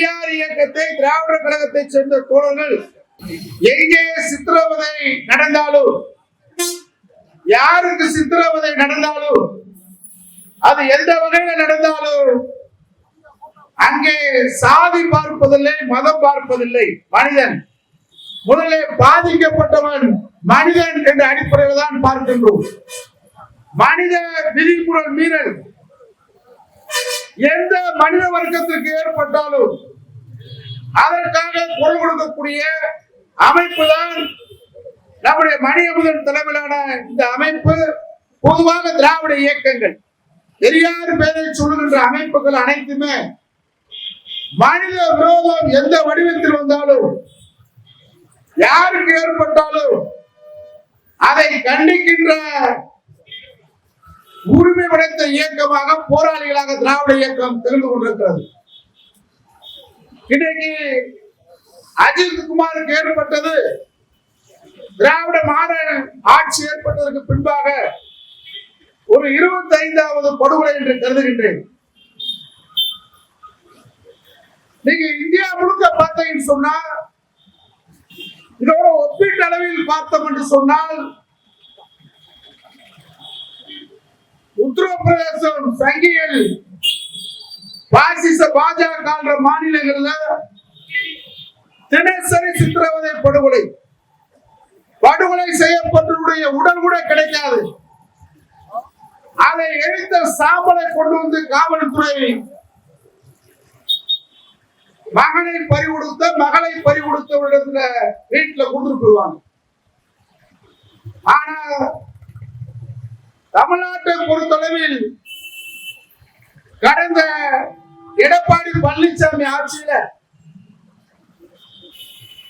பெரியார் இயக்கத்தை திராவிட கழகத்தை சேர்ந்த தோழர்கள் எங்கே சித்திரவதை நடந்தாலும் யாருக்கு சித்திரவதை நடந்தாலும் அது எந்த வகையில நடந்தாலும் அங்கே சாதி பார்ப்பதில்லை மதம் பார்ப்பதில்லை. மனிதன் முதலே பாதிக்கப்பட்டவன் மனிதன் என்ற அடிப்படையில் தான் பார்க்கின்றோம். மனித விதிமுறை மீறல் எந்த மனித வர்க்கத்திற்கு ஏற்பட்டாலும் அதற்காக குரல் கொடுக்கக்கூடிய அமைப்பு தான் நம்முடைய மணியமுதன் தலைமையிலான இந்த அமைப்பு. பொதுவாக திராவிட இயக்கங்கள். பெரியார் பேரை சொல்லுகின்ற அமைப்புகள் அனைத்துமே மனித விரோதம் எந்த வடிவத்தில் வந்தாலும் யாருக்கு ஏற்பட்டாலும் அதை கண்டிக்கின்ற உரிமை படைத்த இயக்கமாக போராளிகளாக திராவிட இயக்கம் தெரிந்து கொண்டிருக்கிறது. இன்றைக்கு அஜித் குமாருக்கு ஏற்பட்டது. திராவிட மாடல் ஆட்சி ஏற்பட்டதற்கு பின்பாக ஒரு இருபத்தி ஐந்தாவது படுகொலை என்று கருதுகின்றேன். நீங்க இந்தியா முழுக்க பார்த்தீங்கன்னு சொன்னா இதோட ஒப்பீட்டு அளவில் பார்த்தோம் என்று சொன்னால் உத்தரப்பிரதேசம் சங்கியில் பாசிச பாஜக மாநிலங்கள்ல தினசரி சித்திரவதை படுகொலை. படுகொலை செய்யப்பட்டவருடைய உடல் கூட கிடைக்காது. அதை எரித்த சாம்பலை கொண்டு வந்து காவல்துறை மகனை பறி கொடுத்த மகளை பறி பறிகொடுத்தவரிடத்துல வீட்டுல கொடுத்துட்டு போயிருவாங்க ஆனா தமிழ்நாட்டை பொறுத்தளவில் கடந்த பழனிசாமி ஆட்சியில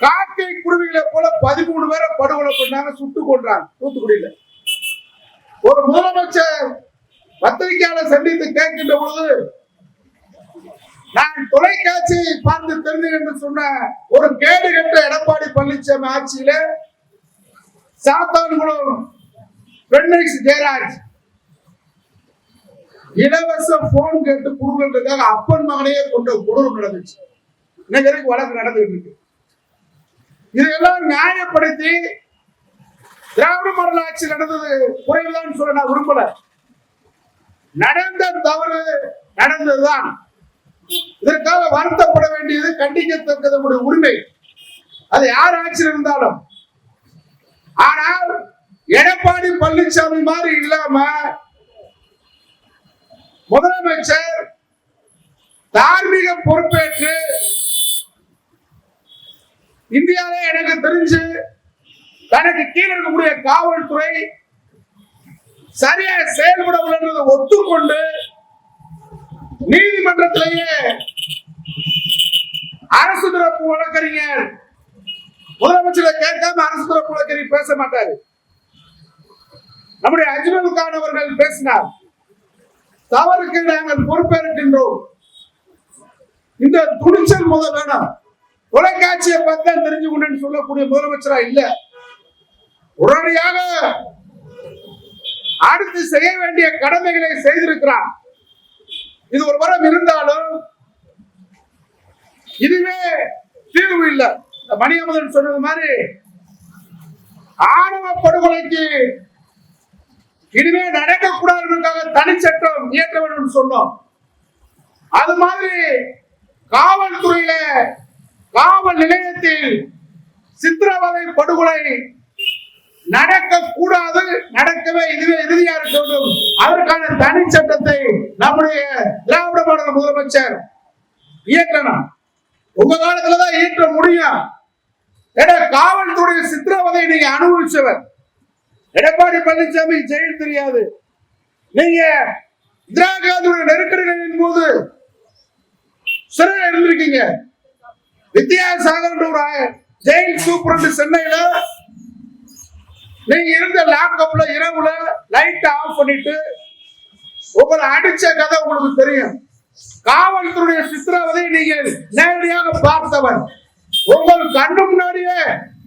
காக்கை குருவிகளை போல பதிமூணு பேரை படுகொலை பண்ணாங்க சுட்டு கொண்டாங்க தூத்துக்குடியில. ஒரு முதலமைச்சர் பத்திரிகையாளர் சந்தித்து கேட்கின்ற பொழுது நான் தொலைக்காட்சி பார்த்து தெரிந்து என்று சொன்ன ஒரு கேடு கட்ட எடப்பாடி பழனிசாமி ஆட்சியில சாத்தான்குளம் பெண்ணிக்ஸ் ஜெயராஜ் இலவச போன் கேட்டு கொடுக்கறதுக்காக அப்பன் மகனையே கொண்ட கொடூரம் நடந்துச்சு. இன்னைக்கு வரைக்கும் வழக்கு நடந்துட்டு இருக்கு. இதையெல்லாம் நியாயப்படுத்தி திராவிட மாடல் ஆட்சி நடந்தது குறைவுதான் சொல்ல நான் விரும்பல. நடந்த தவறு நடந்ததுதான். இதற்காக வருத்தப்பட வேண்டியது கண்டிக்கத்தக்க நம்முடைய உரிமை. அது யார் ஆட்சியில் இருந்தாலும். ஆனால் எடப்பாடி பழனிசாமி மாதிரி இல்லாம முதலமைச்சர் தார்மீக பொறுப்பேற்று இந்தியாவிலே எனக்கு தெரிஞ்சு தனக்கு கீழே இருக்கக்கூடிய காவல்துறை சரியா செயல்படவில்லை ஒத்துக்கொண்டு நீதிமன்றத்திலேயே அரசு தரப்பு வழக்கறிஞர் முதலமைச்சரை கேட்காம அரசு தரப்பு வழக்கறிஞர் பேச மாட்டாரு. நம்முடைய அஜ்மல் கான் அவர்கள் பேசினார். தவறுக்கு நாங்கள் பொறுப்பேற்கின்றோம். இந்த துணிச்சல் முத வேணும். தொலைக்காட்சியை பார்த்தா தெரிஞ்சு கொண்டு சொல்லக்கூடிய முதலமைச்சரா இல்ல. உடனடியாக அடுத்து செய்ய வேண்டிய கடமைகளை செய்திருக்கிறார். இது ஒரு வரம் இருந்தாலும் இதுவே தீர்வு இல்லை. இந்த மணியமுதன் சொன்னது மாதிரி ஆணவ படுகொலைக்கு இனிமே நடக்கக்கூடாதுக்காக இயற்ற வேண்டும் சொன்னோம். அது மாதிரி காவல்துறையில காவல் நிலையத்தில் சித்திரவதை படுகொலை நடக்க கூடாது நடக்கவே இதுவே இறுதியா இருக்க வேண்டும். அதற்கான தனி சட்டத்தை நம்முடைய திராவிட மாடல முதலமைச்சர் இயக்கணும் உங்க காலத்துலதான் இயற்ற முடியும். ஏன்னா காவல்துறை சித்திரவதை நீங்க அனுபவிச்சவர். எடப்பாடி பழனிசாமி ஜெயில் தெரியாது. நீங்க இந்திரா காந்தியோட நெருக்கடிகளின் போது சிறையில் இருந்திருக்கீங்க. வித்யாசாகர் ஒரு ஜெயில் சூப்பரண்ட் சென்னையில நீங்க இருந்த லாக்அப்ல இரவுல லைட் ஆஃப் பண்ணிட்டு உங்களை அடிச்ச கதை உங்களுக்கு தெரியும். காவல்துறைய சித்திரவதை நீங்க நேரடியாக பார்த்தவர். உங்கள் கண்ணு முன்னாடியே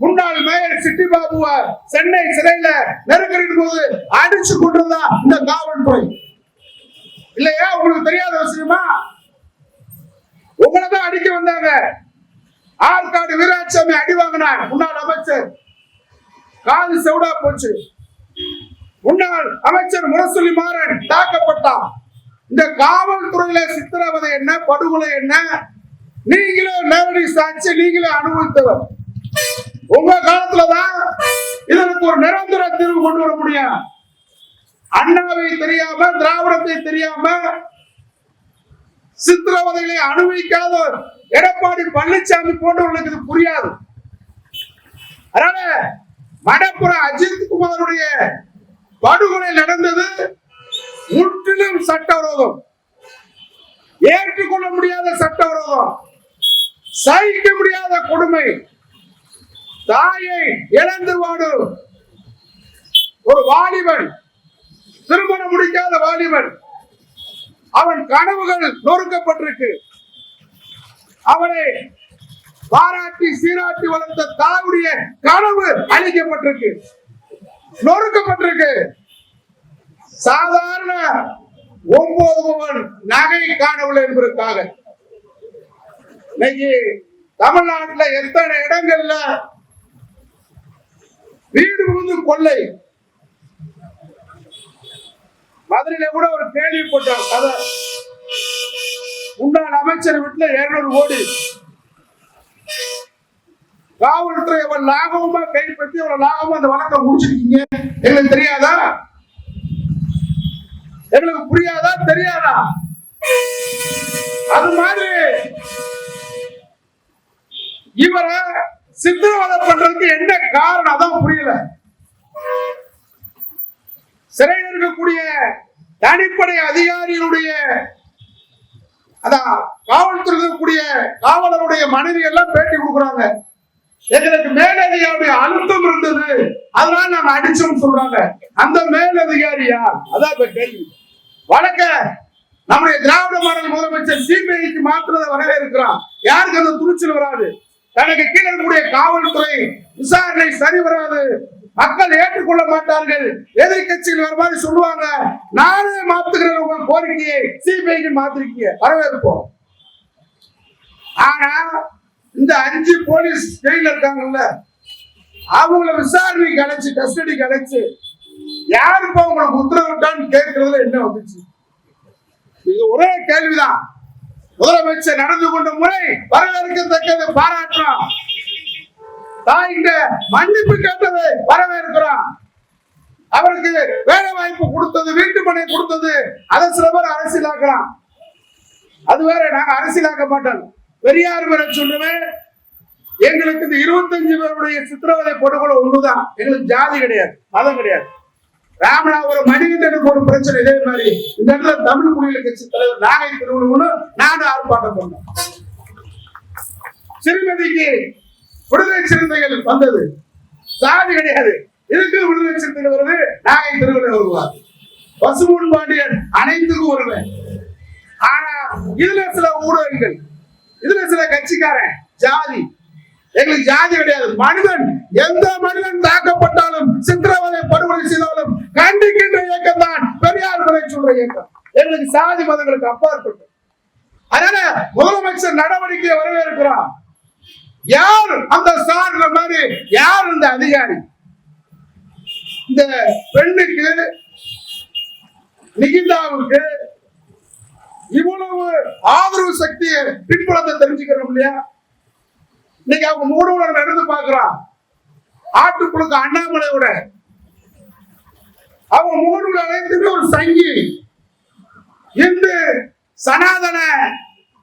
முன்னாள் மேயர் சிட்டி பாபுவ சென்னை சிறையில நெருக்கடின் போது அடிச்சு கொண்டிருந்தா இந்த காவல்துறை. இல்லையா? உங்களுக்கு தெரியாத விஷயமா? உங்களை தான் அடிக்க வந்தாங்க. ஆற்காடு வீராட்சாமி அடி வாங்கினார். முன்னாள் அமைச்சர். காது செவடா போச்சு. முன்னாள் அமைச்சர் முரசொலி மாறன் தாக்கப்பட்டான். இந்த காவல்துறையில சித்திரவதை என்ன படுகொலை என்ன? நீங்களே நேரடி சாட்சி நீங்களே அனுபவித்தவர். உங்க காலத்துலதான் இதற்கு ஒரு நிரந்தர தீர்வு கொண்டு வர முடியும். அண்ணாவை தெரியாம திராவிடத்தை தெரியாம சித்திரவதைகளை அனுபவிக்காத எடப்பாடி பழனிசாமி போன்றவர்களுக்கு இது புரியாது. அதனால மடப்புறம் அஜித் குமாருடைய படுகொலை நடந்தது முற்றிலும் சட்டவிரோதம். ஏற்றுக்கொள்ள முடியாத சட்டவிரோதம். சகிக்க முடியாத கொடுமை. தாயை இழந்து வாடும் ஒரு வாலிபன். திருமணம் முடிக்காத வாலிபன். அவன் கனவுகள் நொறுக்கப்பட்டிருக்கு. அவனை பாராட்டி சீராட்டி வளர்த்த தாவுடைய கனவு அழிக்கப்பட்டிருக்கு. நொறுக்கப்பட்டிருக்கு. சாதாரண ஒன்பது பவன் நகை காணவில்லை என்பதற்காக இன்னைக்கு தமிழ்நாட்டில் எத்தனை இடங்கள்ல வீடு புகுந்து கொள்ளை மதுரையில கூட ஒரு கேள்விப்பட்டோம் கதை முன்னாள் அமைச்சர் வீட்டுல இருநூறு கோடி. காவல்துறை எவ்வளவு லாபமா கைப்பற்றி எவ்வளவு லாபமா அந்த வழக்கை முடிச்சிருக்கீங்க. எங்களுக்கு தெரியாதா? எங்களுக்கு புரியாதா? தெரியாதா? அது மாதிரி இவரை சித்திரவதை பண்றதுக்கு என்ன காரணம்? அதான் புரியல. சிறையில் இருக்கக்கூடிய தனிப்படை அதிகாரிகளுடைய அதான் காவல்துறை இருக்கக்கூடிய காவலருடைய மனைவி எல்லாம் பேட்டி கொடுக்குறாங்க. எங்களுக்கு மேலதிகாரியுடைய அழுத்தம் இருந்தது. அதனால நாங்க அடிச்சோம்னு சொல்றாங்க. அந்த மேலதிகாரியா அதான் இப்ப கேள்வி. வழக்க நம்முடைய திராவிட மாடல் முதலமைச்சர் சிபிஐக்கு மாற்றுறதை வரவேற்கிறான் யாருக்கு அந்த துணிச்சல் வராது? தனக்கு கீழே இருக்கக்கூடிய காவல்துறை விசாரணை சரி வராது. மக்கள் ஏற்றுக்கொள்ள மாட்டார்கள். எதிர்கட்சிகள் வர மாதிரி சொல்லுவாங்க. நானே மாத்துகிறேன் உங்கள் கோரிக்கையை. சிபிஐக்கு மாத்திருக்கீங்க. வரவேற்போம். ஆனா இந்த அஞ்சு போலீஸ் ஜெயில இருக்காங்கல்ல அவங்கள விசாரணைக்கு அழைச்சு கஸ்டடிக்கு அழைச்சு யாருப்பா உங்களுக்கு உத்தரவிட்டான்னு கேட்கறதுல என்ன வந்துச்சு? இது ஒரே கேள்விதான். முதலமைச்சர் நடந்து கொண்ட முறை வரவேற்கத்தக்கது பாராட்டுறோம் தாயிட்ட மன்னிப்பு கேட்டது வர அவருக்கு வேலை வாய்ப்பு கொடுத்தது வீட்டு பணி கொடுத்தது அதை சில பேர் அரசியலாக்கலாம். அது வேற நாங்க அரசியலாக்க மாட்டோம். பெரியார் பேரை சொல்லுவேன் எங்களுக்கு இந்த இருபத்தஞ்சு பேருடைய சித்திரவதை படுகொலை ஒண்ணுதான். எங்களுக்கு ஜாதி கிடையாது மதம் கிடையாது. ராமநாதபுரம் மணிகண்டனுக்கு ஒரு பிரச்சனை இதே மாதிரி. இந்த இடத்துல தமிழ் குடியில கட்சி தலைவர் நாகை திருவள்ளுவனு நாடு ஆர்ப்பாட்டம் பண்ணோம். சிறுமதிக்கு விடுதலை சிறுத்தைகள் வந்தது. சாதி கிடையாது. இதுக்கு விடுதலை சிறுத்தைகள் வருது? நாகை திருவிழா வருவார் பசுமூன் பாண்டியன் அனைத்துக்கும் ஒருவன். ஆனா இதுல சில ஊடகங்கள் இதுல சில கட்சிக்காரன் ஜாதி. எங்களுக்கு ஜாதி கிடையாது. மனிதன் எந்த மனிதன் தாக்கப்பட்டாலும் சித்திரவதை படுகொலை செய்தாலும் கண்டிக்கின்ற இயக்கம் தான் பெரியார் முறை சொல்ற இயக்கம். எங்களுக்கு சாதி மதங்களுக்கு அப்பாற்பட்டு. அதனால முதலமைச்சர் நடவடிக்கையை வரவேற்கிறார். யார் அந்த சார் மாதிரி? யார் இந்த அதிகாரி? இந்த பெண்ணுக்கு நிகிதாவுக்கு இவ்வளவு ஆதரவு சக்தியை பின்புலத்தை தெரிஞ்சுக்கிறோம் இல்லையா? இன்னைக்கு அவங்க மூணு நடந்து பார்க்கிறான். ஆட்டுக்குழுக்கு அண்ணாமலையோட. அவங்க மூணு அனைத்துமே ஒரு சங்கி. இந்து சனாதன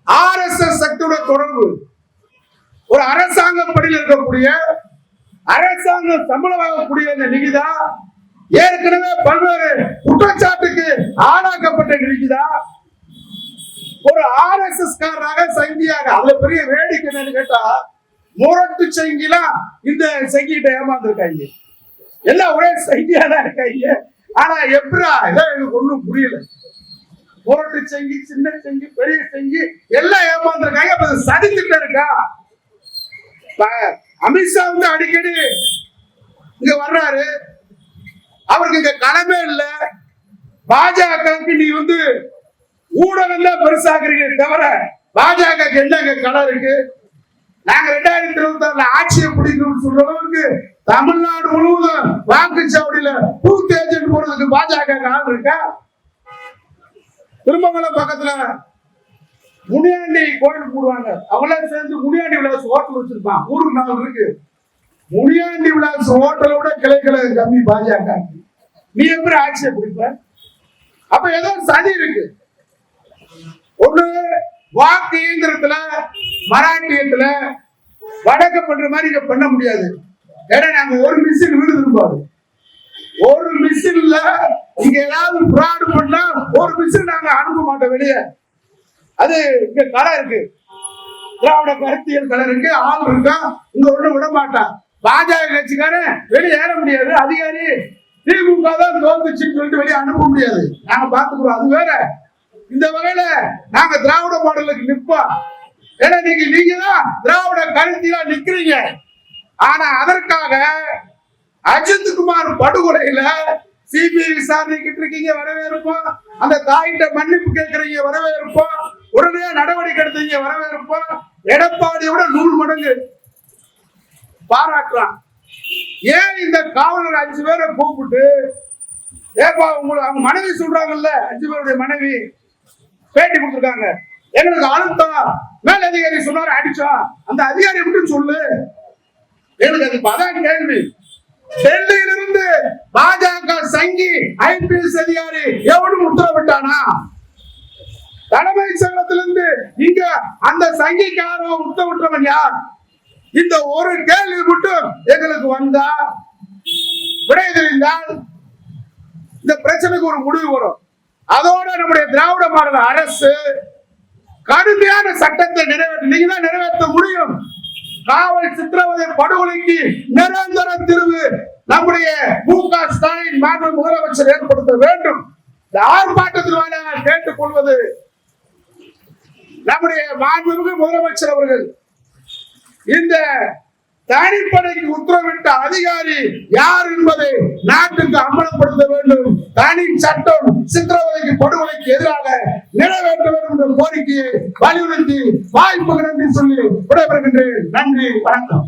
ஆர்எஸ்எஸ் சக்தியோட தொடர்பு. ஒரு அரசாங்க பணியில் இருக்கக்கூடிய அரசாங்கம் சம்பளம் வாங்கக்கூடிய இந்த நிதிதான் ஏற்கனவே பல்வேறு குற்றச்சாட்டுக்கு ஆளாக்கப்பட்ட நிதிதான் ஒரு ஆர்எஸ்எஸ் காரராக சங்கியாக அதுல பெரிய வேடிக்கை என்னன்னு கேட்டா முரட்டு சங்கிலாம் இந்த சங்கிட்ட ஏமாந்துருக்காங்க. எல்லாம் ஒரே சங்கியா தான் இருக்காங்க. ஆனா எப்படா? இதான் எனக்கு ஒண்ணும் புரியல. முரட்டு சங்கி சின்ன சங்கி பெரிய சங்கி எல்லாம் ஏமாந்துருக்காங்க. அப்ப இருக்கா? அமித்ஷா வந்து அடிக்கடி இங்க வர்றாரு. அவருக்கு இங்க கடமை இல்ல. பாஜகவுக்கு நீ வந்து ஊடகம் தான் பெருசாக்குறீங்க தவிர பாஜக என்னங்க கலர் இருக்கு? நாங்க ரெண்டாயிரத்தி இருபத்தி ஆறுல ஆட்சியை பிடிக்கணும்னு சொல்ற அளவுக்கு தமிழ்நாடு முழுவதும் வாக்குச்சாவடியில பூத் ஏஜென்ட் போறதுக்கு பாஜக ஆள் இருக்கா? திருமங்கலம் பக்கத்துல முனியாண்டி கோயில் போடுவாங்க அவங்களாம் சேர்ந்து முனியாண்டி விலாஸ் ஹோட்டல் வச்சிருப்பான் ஊருக்கு நாள் இருக்கு. முனியாண்டி விலாஸ் ஹோட்டலை விட கிளைக்கலை கம்மி பாஜக நீ எப்படி ஆட்சியை பிடிப்ப? அப்ப ஏதோ சதி இருக்கு. ஒண்ணு வாக்கு இயந்திரத்துல மராட்டியத்துல வடக்க பண்ற மாதிரி இங்க பண்ண முடியாது. ஏன்னா நாங்க ஒரு மிஷின் வீடு திரும்பாது ஒரு மிஷின்ல இங்க ஏதாவது ஃப்ராடு பண்ணா ஒரு மிஷின் நாங்க அனுப்ப மாட்டோம் வெளியே. அது இங்க கடை இருக்கு. திராவிட கருத்தியல் கலை இருக்கு. ஆள் இருக்கா? இங்க ஒண்ணு விட மாட்டான். பாஜக கட்சிக்காரன் வெளியே ஏற முடியாது. அதிகாரி திமுக தான் தோந்துச்சுன்னு சொல்லிட்டு வெளியே அனுப்ப முடியாது. நாங்க பாத்துக்கிறோம் அது வேற. இந்த வகையில நாங்க திராவிட மாடலுக்கு நிப்போம். ஏன்னா நீங்க நீங்க தான் திராவிட கருத்தியா நிக்கிறீங்க. ஆனா அதற்காக அஜித் குமார் படுகொலையில சிபிஐ விசாரணைக்கிட்டு இருக்கீங்க வரவேற்போம். அந்த தாயிட்ட மன்னிப்பு கேட்கறீங்க வரவேற்போம். உடனே நடவடிக்கை எடுத்தீங்க வரவேற்பா. எடப்பாடியோட நூல் மடங்கு பாராட்டுறான். ஏன் இந்த காவலர் அஞ்சு பேரை கூப்பிட்டு ஏப்பா உங்களுக்கு அவங்க மனைவி சொல்றாங்கல்ல அஞ்சு பேருடைய மனைவி பேட்டி கொடுத்துருக்காங்க. எங்களுக்கு அழுத்தம். மேல் அதிகாரி சொன்னாரு அடிச்சோம் அந்த அதிகாரி மட்டும் சொல்லு. எனக்கு அது அதான் கேள்வி. டெல்லியிலிருந்து பாஜக சங்கி ஐபிஎஸ் அதிகாரி எவனும் உத்தரவிட்டானா? தலைமை சங்கத்திலிருந்து இங்க அந்த சங்கிக்காரன் உத்தரவிட்டவன் யார்? இந்த ஒரு கேள்வி மட்டும் எங்களுக்கு வந்தா விடை தெரிந்தால் இந்த பிரச்சனைக்கு ஒரு முடிவு வரும். அதோட நம்முடைய திராவிட மாடல் அரசு கடுமையான சட்டத்தை நிறைவேற்ற நீங்க தான் நிறைவேற்ற முடியும். காவல் சித்திரவதை படுகொலைக்கு நிரந்தர தீர்வு நம்முடைய மு க ஸ்டாலின் மாநில முதலமைச்சர் ஏற்படுத்த வேண்டும். இந்த ஆர்ப்பாட்டத்தில் கேட்டுக் கொள்வது நம்முடைய மாண்புமிகு முதலமைச்சர் அவர்கள் இந்த தனிப்படைக்கு உத்தரவிட்ட அதிகாரி யார் என்பதை நாட்டுக்கு அம்பலப்படுத்த வேண்டும். தனி சட்டம் சித்திரவதைக்கு படுகொலைக்கு எதிராக நிறைவேற்ற வேண்டும் என்ற கோரிக்கையை வலியுறுத்தி வாய்ப்புகள் என்று சொல்லி விடைபெறுகின்றேன். நன்றி வணக்கம்.